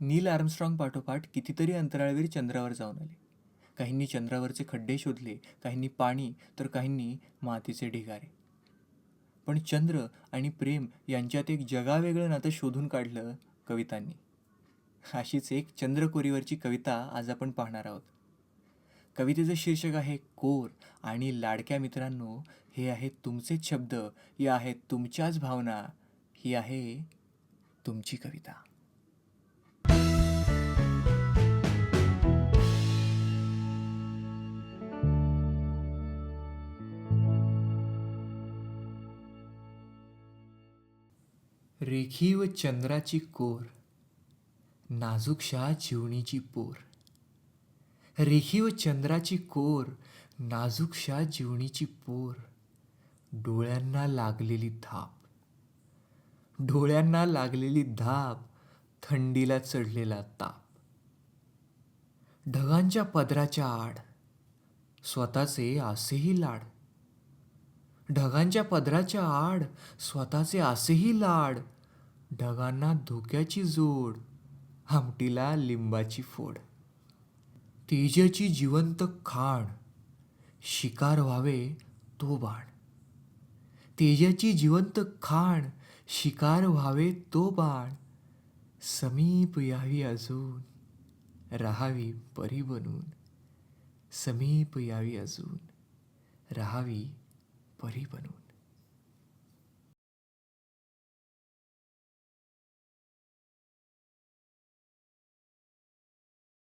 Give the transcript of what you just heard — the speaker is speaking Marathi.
नील आर्मस्ट्रॉंग पाठोपाठ कितीतरी अंतराळवीर चंद्रावर जाऊन आले. काहींनी चंद्रावरचे खड्डे शोधले काहींनी पाणी तर काहींनी मातीचे ढिगारे. पण चंद्र आणि प्रेम यांच्यात एक जगावेगळं नातं शोधून काढलं कवितांनी. अशीच एक चंद्रकोरीवरची कविता आज आपण पाहणार आहोत. कवितेचं शीर्षक आहे कोर आणि लाडक्या मित्रांनो हे आहेत तुमचेच शब्द या आहेत तुमच्याच भावना ही आहे तुमची कविता. रेखीव चंद्राची कोर नाजूकशा जीवणीची पोर. रेखीव चंद्राची कोर नाजूकशा जीवनीची पोर. डोळ्यांना लागलेली धाप डोळ्यांना लागलेली धाप थंडीला चढलेला ताप. ढगांच्या पदराच्या आड स्वतःचे आसेही लाड. ढगांच्या पदराच्या आड स्वतःचे असेही लाड. ढगांना धोक्याची जोड हमटीला लिंबाची फोड. तेजाची जिवंत खाण शिकार व्हावे तो बाण. तेजाची जिवंत खाण शिकार व्हावे तो बाण. समीप यावी अजून राहावी परी बनून. समीप यावी अजून राहावी परी बनून